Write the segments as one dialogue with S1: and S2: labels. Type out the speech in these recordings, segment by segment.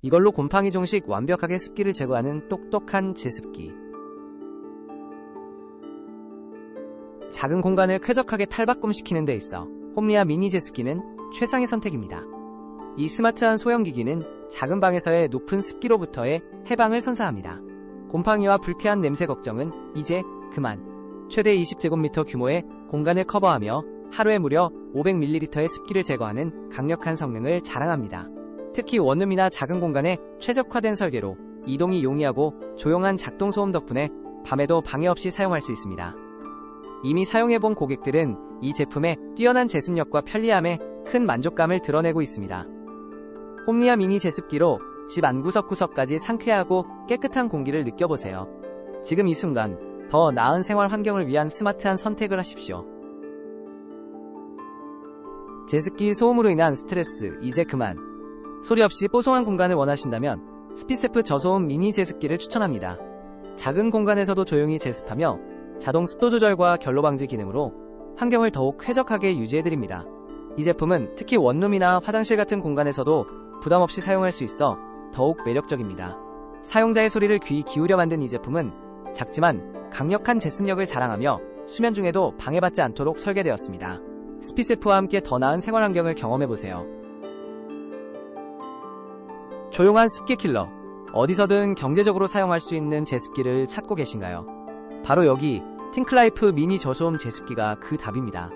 S1: 이걸로 곰팡이 종식 완벽하게 습기를 제거하는 똑똑한 제습기. 작은 공간을 쾌적하게 탈바꿈시키는 데 있어 홈리아 미니 제습기는 최상의 선택입니다. 이 스마트한 소형기기는 작은 방에서의 높은 습기로부터의 해방을 선사합니다. 곰팡이와 불쾌한 냄새 걱정은 이제 그만. 최대 20제곱미터 규모의 공간을 커버하며 하루에 무려 500ml의 습기를 제거하는 강력한 성능을 자랑합니다. 특히 원룸이나 작은 공간에 최적화된 설계로 이동이 용이하고 조용한 작동 소음 덕분에 밤에도 방해 없이 사용할 수 있습니다. 이미 사용해본 고객들은 이 제품의 뛰어난 제습력과 편리함에 큰 만족감을 드러내고 있습니다. 홈리아 미니 제습기로 집 안구석구석까지 상쾌하고 깨끗한 공기를 느껴보세요. 지금 이 순간 더 나은 생활 환경을 위한 스마트한 선택을 하십시오. 제습기 소음으로 인한 스트레스 이제 그만. 소리 없이 뽀송한 공간을 원하신다면 스피세프 저소음 미니 제습기를 추천합니다. 작은 공간에서도 조용히 제습하며 자동 습도 조절과 결로 방지 기능으로 환경을 더욱 쾌적하게 유지해드립니다. 이 제품은 특히 원룸이나 화장실 같은 공간에서도 부담 없이 사용할 수 있어 더욱 매력적입니다. 사용자의 소리를 귀 기울여 만든 이 제품은 작지만 강력한 제습력을 자랑하며 수면 중에도 방해받지 않도록 설계되었습니다. 스피세프와 함께 더 나은 생활 환경을 경험해보세요. 조용한 습기 킬러. 어디서든 경제적으로 사용할 수 있는 제습기를 찾고 계신가요? 바로 여기 팅클라이프 미니 저소음 제습기가 그 답입니다.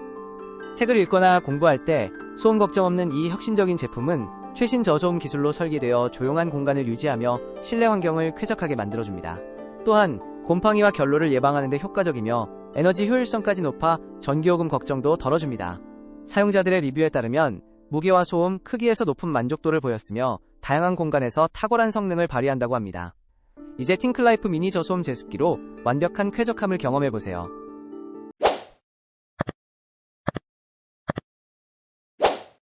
S1: 책을 읽거나 공부할 때 소음 걱정 없는 이 혁신적인 제품은 최신 저소음 기술로 설계되어 조용한 공간을 유지하며 실내 환경을 쾌적하게 만들어줍니다. 또한 곰팡이와 결로를 예방하는 데 효과적이며 에너지 효율성까지 높아 전기요금 걱정도 덜어줍니다. 사용자들의 리뷰에 따르면 무게와 소음, 크기에서 높은 만족도를 보였으며 다양한 공간에서 탁월한 성능을 발휘한다고 합니다. 이제 팅클라이프 미니 저소음 제습기로 완벽한 쾌적함을 경험해보세요.